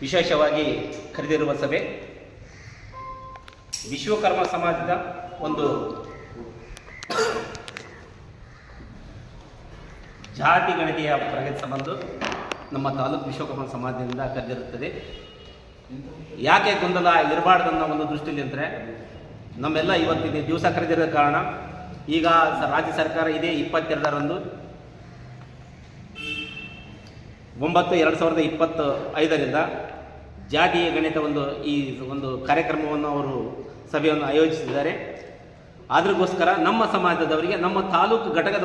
ವಿಶೇಷವಾಗಿ ಕರೆದಿರುವ ಸಭೆ ವಿಶ್ವಕರ್ಮ ಸಮಾಜದ ಒಂದು ಜಾತಿ ಗಣತಿಯ ಪ್ರಗತಿ ಸಂಬಂಧ ನಮ್ಮ ತಾಲೂಕು ವಿಶ್ವಕರ್ಮ ಸಮಾಜದಿಂದ ಕರೆದಿರುತ್ತದೆ. ಯಾಕೆ ಗೊಂದಲ ಇರಬಾರ್ದು ಅನ್ನೋ ಒಂದು ದೃಷ್ಟಿಯಲ್ಲಿ ಅಂದರೆ ನಮ್ಮೆಲ್ಲ ಇವತ್ತಿದೆ ದಿವಸ ಕರೆದಿರೋ ಕಾರಣ ಈಗ ರಾಜ್ಯ ಸರ್ಕಾರ ಇದೆ ಇಪ್ಪತ್ತೆರಡರಂದು ಒಂಬತ್ತು ಎರಡು ಸಾವಿರದ ಇಪ್ಪತ್ತು ಐದರಿಂದ ಜಾತಿಯ ಗಣಿತ ಒಂದು ಈ ಒಂದು ಕಾರ್ಯಕ್ರಮವನ್ನು ಅವರು ಸಭೆಯನ್ನು ಆಯೋಜಿಸಿದ್ದಾರೆ. ಅದಕ್ಕೋಸ್ಕರ ನಮ್ಮ ಸಮಾಜದವರಿಗೆ, ನಮ್ಮ ತಾಲೂಕು ಘಟಕದ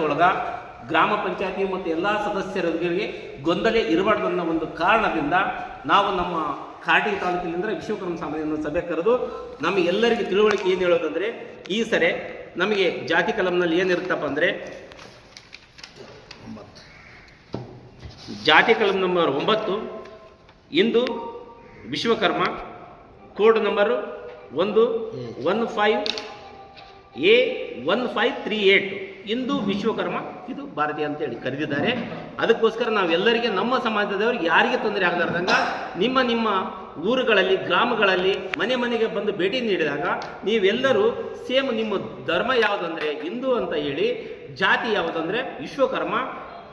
ಗ್ರಾಮ ಪಂಚಾಯತಿ ಮತ್ತು ಎಲ್ಲ ಸದಸ್ಯರಿಗೆ ಗೊಂದಲ ಇರಬಾರ್ದು ಅನ್ನೋ ಒಂದು ಕಾರಣದಿಂದ ನಾವು ನಮ್ಮ ಕಾಟಿ ತಾಲೂಕಿನಿಂದ ವಿಶ್ವಕರ್ಮ ಸಮಾಜವನ್ನು ಸಭೆ ಕರೆದು ನಮಗೆಲ್ಲರಿಗೂ ತಿಳುವಳಿಕೆ ಏನು ಹೇಳೋದಂದರೆ, ಈ ಸರಿ ನಮಗೆ ಜಾತಿ ಕಲಂನಲ್ಲಿ ಏನಿರುತ್ತಪ್ಪ ಅಂದರೆ ಜಾತಿ ಕಲಂ ನಂಬರ್ ಒಂಬತ್ತು ಇಂದು ವಿಶ್ವಕರ್ಮ ಕೋಡ್ ನಂಬರು ಒಂದು one five A one five three eight ಇಂದು ವಿಶ್ವಕರ್ಮ ಇದು ಭಾರತೀಯ ಅಂತೇಳಿ ಕರೆದಿದ್ದಾರೆ. ಅದಕ್ಕೋಸ್ಕರ ನಾವೆಲ್ಲರಿಗೆ ನಮ್ಮ ಸಮಾಜದವರಿಗೆ ಯಾರಿಗೆ ತೊಂದರೆ ಆಗಲಾರ್ದಂಗ ನಿಮ್ಮ ನಿಮ್ಮ ಊರುಗಳಲ್ಲಿ ಗ್ರಾಮಗಳಲ್ಲಿ ಮನೆ ಮನೆಗೆ ಬಂದು ಭೇಟಿ ನೀಡಿದಾಗ ನೀವೆಲ್ಲರೂ ಸೇಮ್ ನಿಮ್ಮ ಧರ್ಮ ಯಾವುದಂದ್ರೆ ಹಿಂದೂ ಅಂತ ಹೇಳಿ ಜಾತಿ ಯಾವುದಂದ್ರೆ ವಿಶ್ವಕರ್ಮ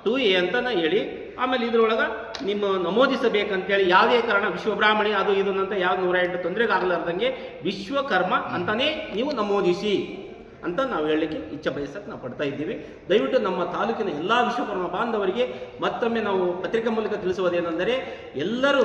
ಟು ಎ ಅಂತನ ಹೇಳಿ, ಆಮೇಲೆ ಇದರೊಳಗೆ ನಿಮ್ಮ ನಮೂದಿಸಬೇಕಂತೇಳಿ ಯಾವುದೇ ಕಾರಣ ವಿಶ್ವಬ್ರಾಹ್ಮಣಿ, ಅದು ಇದು ಅಂತ ಯಾವ ನೂರ ಎಂಟು ತೊಂದರೆಗೆ ಆಗಲಾರ್ದಂಗೆ ವಿಶ್ವಕರ್ಮ ಅಂತಲೇ ನೀವು ನಮೂದಿಸಿ ಅಂತ ನಾವು ಹೇಳಲಿಕ್ಕೆ ಇಚ್ಛೆ ಬಯಸಕ್ಕೆ ನಾವು ಪಡ್ತಾ ಇದ್ದೀವಿ. ದಯವಿಟ್ಟು ನಮ್ಮ ತಾಲೂಕಿನ ಎಲ್ಲ ವಿಶ್ವಕರ್ಮ ಬಾಂಧವರಿಗೆ ಮತ್ತೊಮ್ಮೆ ನಾವು ಪತ್ರಿಕಾ ಮೂಲಕ ತಿಳಿಸುವುದೇನೆಂದರೆ ಎಲ್ಲರೂ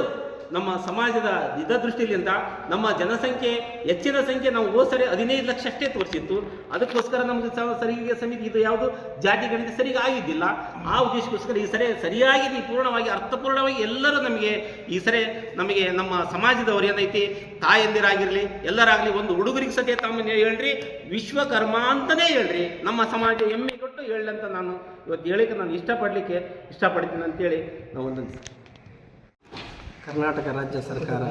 ನಮ್ಮ ಸಮಾಜದ ಇದ ದೃಷ್ಟಿಯಿಂದ ನಮ್ಮ ಜನಸಂಖ್ಯೆ, ಹೆಚ್ಚಿನ ಸಂಖ್ಯೆ ನಾವು ಹೋದ ಸರಿ ಹದಿನೈದು ಲಕ್ಷ ಅಷ್ಟೇ ತೋರಿಸಿತ್ತು. ಅದಕ್ಕೋಸ್ಕರ ನಮಗೆ ಸ- ಸರಿಗೆ ಸಮಿತಿ ಇದು ಯಾವುದು ಜಾತಿ ಗಣಿತ ಸರಿಗೆ ಆಗಿದ್ದಿಲ್ಲ. ಆ ಉದ್ದೇಶಕ್ಕೋಸ್ಕರ ಈ ಸರಿ ಸರಿಯಾಗಿ ಪೂರ್ಣವಾಗಿ, ಅರ್ಥಪೂರ್ಣವಾಗಿ ಎಲ್ಲರೂ ನಮಗೆ ಈ ಸರಿ ನಮಗೆ ನಮ್ಮ ಸಮಾಜದವ್ರು ಏನೈತಿ, ತಾಯಂದಿರಾಗಿರಲಿ, ಎಲ್ಲರಾಗಲಿ ಒಂದು ಹುಡುಗರಿಗೆ ಸತೆ ತಮ್ಮ ಹೇಳ್ರಿ, ವಿಶ್ವಕರ್ಮ ಅಂತಲೇ ಹೇಳ್ರಿ. ನಮ್ಮ ಸಮಾಜ ಹೆಮ್ಮೆ ಕೊಟ್ಟು ಹೇಳಿ ಅಂತ ನಾನು ಇವತ್ತು ಹೇಳಿಕೆ ನಾನು ಇಷ್ಟಪಡಲಿಕ್ಕೆ ಇಷ್ಟಪಡ್ತೀನಿ ಅಂತೇಳಿ ನಾವು ಒಂದು ಕರ್ನಾಟಕ ರಾಜ್ಯ ಸರ್ಕಾರ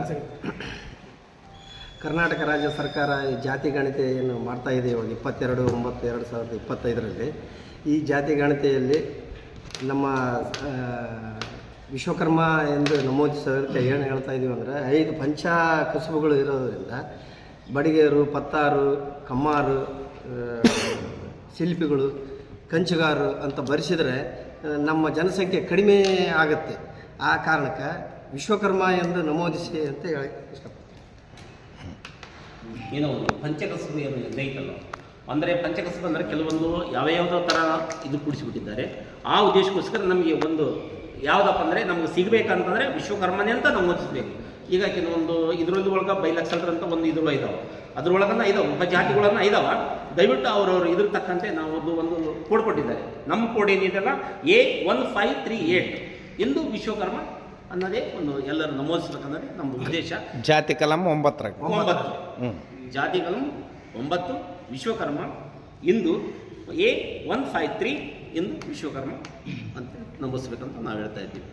ಕರ್ನಾಟಕ ರಾಜ್ಯ ಸರ್ಕಾರ ಈ ಜಾತಿ ಗಣತಿ ಏನು ಮಾಡ್ತಾ ಇದೆ ಇವಾಗ ಇಪ್ಪತ್ತೆರಡು ಒಂಬತ್ತು ಎರಡು ಸಾವಿರದ ಇಪ್ಪತ್ತೈದರಲ್ಲಿ. ಈ ಜಾತಿ ಗಣತಿಯಲ್ಲಿ ನಮ್ಮ ವಿಶ್ವಕರ್ಮ ಎಂದು ನಮೂದಿಸೋದಕ್ಕೆ ಏನು ಹೇಳ್ತಾ ಇದೀವಿ ಅಂದರೆ, ಐದು ಪಂಚ ಕಸುಬುಗಳು ಇರೋದರಿಂದ ಬಡಿಗೇರು, ಪತ್ತಾರು, ಕಮ್ಮಾರು ಶಿಲ್ಪಿಗಳು, ಕಂಚುಗಾರು ಅಂತ ಬರೆಸಿದರೆ, ನಮ್ಮ ಜನಸಂಖ್ಯೆ ಕಡಿಮೆ ಆಗುತ್ತೆ. ಆ ಕಾರಣಕ್ಕೆ ವಿಶ್ವಕರ್ಮ ಎಂದು ನಮೋದಿಸಿ ಅಂತ ಹೇಳಿ. ಏನೋ ಒಂದು ಪಂಚಕಸಬು ಏನು ಇದೈತಲ್ಲ ಅಂದರೆ ಪಂಚಕಸಬು ಅಂದರೆ ಕೆಲವೊಂದು ಯಾವ ಯಾವುದೋ ಥರ ಇದು ಕೂಡಿಸಿಬಿಟ್ಟಿದ್ದಾರೆ. ಆ ಉದ್ದೇಶಕ್ಕೋಸ್ಕರ ನಮಗೆ ಒಂದು ಯಾವುದಪ್ಪ ಅಂದರೆ ನಮಗೆ ಸಿಗಬೇಕಂತಂದರೆ ವಿಶ್ವಕರ್ಮನೇ ಅಂತ ನಮೂದಿಸಬೇಕು. ಈಗ ಕೆಲವೊಂದು ಇದರಲ್ಲಿ ಒಳಗೆ ಬೈಲಕ್ಷರ ಅಂತ ಒಂದು ಇದ್ರೂ ಇದಾವೆ. ಅದ್ರೊಳಗನ್ನ ಇದಾವೆ, ಉಪಜಾತಿಗಳನ್ನ ಇದಾವೆ. ದಯವಿಟ್ಟು ಅವರವರು ಇದ್ರ ತಕ್ಕಂತೆ ನಾವು ಒಂದು ಒಂದು ಕೋಡ್ ಕೊಟ್ಟಿದ್ದಾರೆ. ನಮ್ಮ ಕೋಡ್ ಏನಿದೆಲ್ಲ A one five three eight ಎಂದು ವಿಶ್ವಕರ್ಮ ಅನ್ನೋದೇ ಒಂದು ಎಲ್ಲರೂ ನಮೂದಿಸ್ಬೇಕನ್ನೋದೇ ನಮ್ಮ ಉದ್ದೇಶ. ಜಾತಿ ಕಲಂ ಒಂಬತ್ತರ ಒಂಬತ್ತು. ಹ್ಞೂ ಕಲಂ ಒಂಬತ್ತು ವಿಶ್ವಕರ್ಮ ಇಂದು ಎ ಒನ್ ಫೈವ್ ತ್ರೀ ಇಂದು ವಿಶ್ವಕರ್ಮ ಅಂತ ನಮೋದಿಸ್ಬೇಕಂತ ನಾವು ಹೇಳ್ತಾ ಇದ್ದೀವಿ.